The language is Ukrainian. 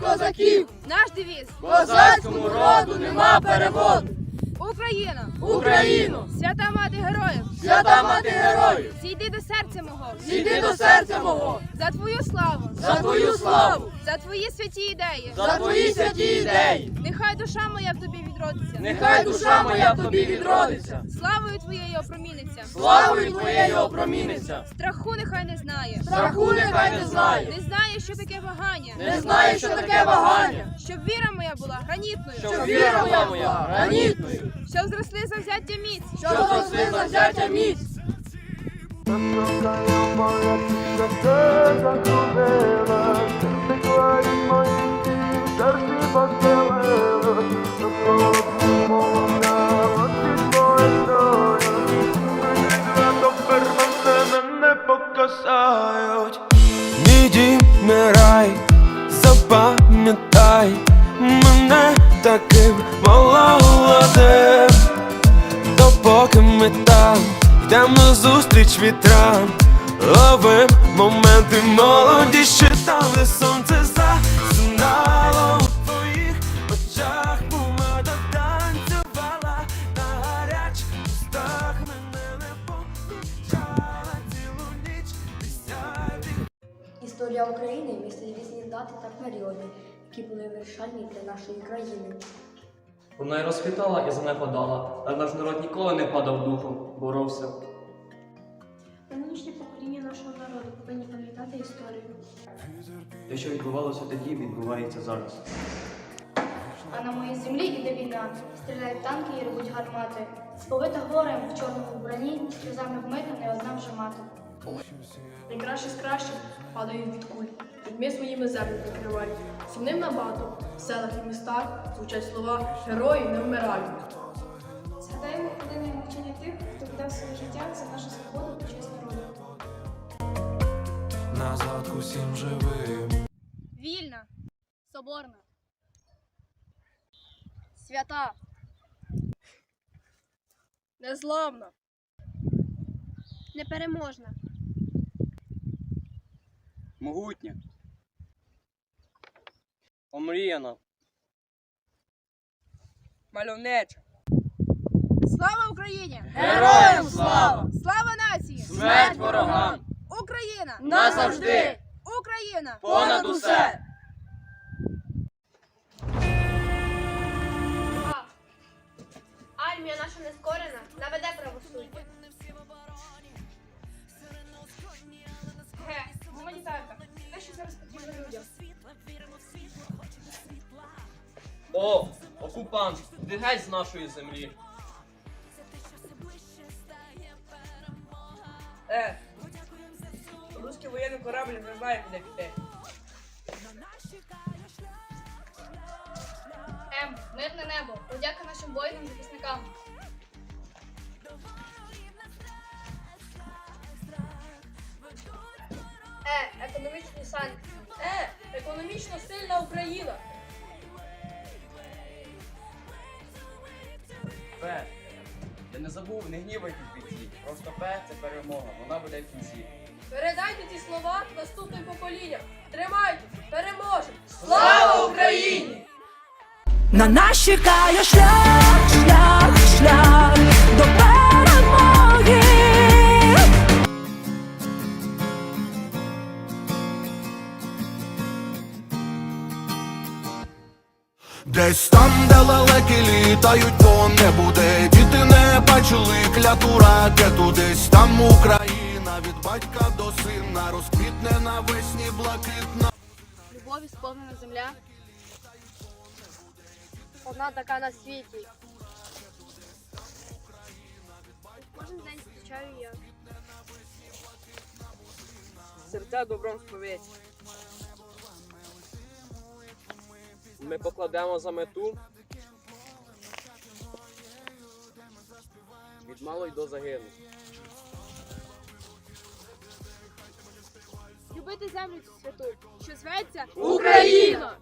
козаків, Наш девіз козацькому роду нема переводу. Україна! Україну, Свята мати героїв! свята мати героїв, Зійди до серця мого! зійди до серця мого, За твою славу! за твою славу, твої святі ідеї! за твої святі ідеї. Нехай душа моя в тобі відродиться! Нехай душа моя в тобі відродиться, Славою твоєю опроміниться! славою твоєю опроміниться. Страху нехай не знає! Страху нехай не знає, Не знає, що таке вагання! не знає, що таке вагання, Щоб віра моя була гранітною! щоб віра моя була гранітною, Щоб зросли завзяття міць! щоб зросли завзяття міць. Запам'ятай мене таким молодим Допоки ми там йдем на зустріч вітрам. Ловим моменти молоді, ще там, сонце засинало у твоїх очах помада танцювала на устах мене не помічала цілу ніч десятих. Історія України містить різні дати та періоди, які були вирішальні для нашої країни. Вона й розхитала і занепадала, але наш народ ніколи не падав духом, боровся. Нинішнє покоління нашого народу повинні пам'ятати історію. Те, що відбувалося тоді, відбувається зараз. А на моїй землі іде війна. Стріляють танки і рвуть гармати. Сповита горем в чорному вбранні, сльозами вмита не одна вже мати. Найкраще з кращих падають від куль. Людьми своїми землю прикривають. Сумним набато в селах і містах звучать слова Герої не вмирають. Згадаємо хвилиною мовчання тих, хто віддав своє життя за нашу свободу та честь народу. назад усім живим Вільна! Соборна. Свята. Незламна. Непереможна. Могутня. Омріяна. Мальовнича. Слава Україні! Героям слава! Слава нації! Смерть ворогам! Україна! Назавжди! Україна! Понад усе! О, окупант, ти геть з нашої землі. Е. Руський воєнний корабль не знає, куди піти. М. Мирне небо. Подяка нашим воїнам захисникам. Е. Економічні санкції. Е, економічно сильна Україна. П. Я не забув, не гнівайтесь бійці. Просто П це перемога, вона буде в кінці. Передайте ці слова наступним поколінням. Тримайтесь, переможемо! Слава Україні! На нас чекає шлях, шлях, шлях Десь там, де лелеки літають по небу, де діти не бачили кляту ракету, десь там Україна від батька до сина розквітне навесні блакитна. Любові сповнена земля. Одна така на світі. Кожен день зустрічаю я. Серця добром сповідь. Ми покладемо за мету. Від малої до загину. Любити землю святу, що зветься Україна!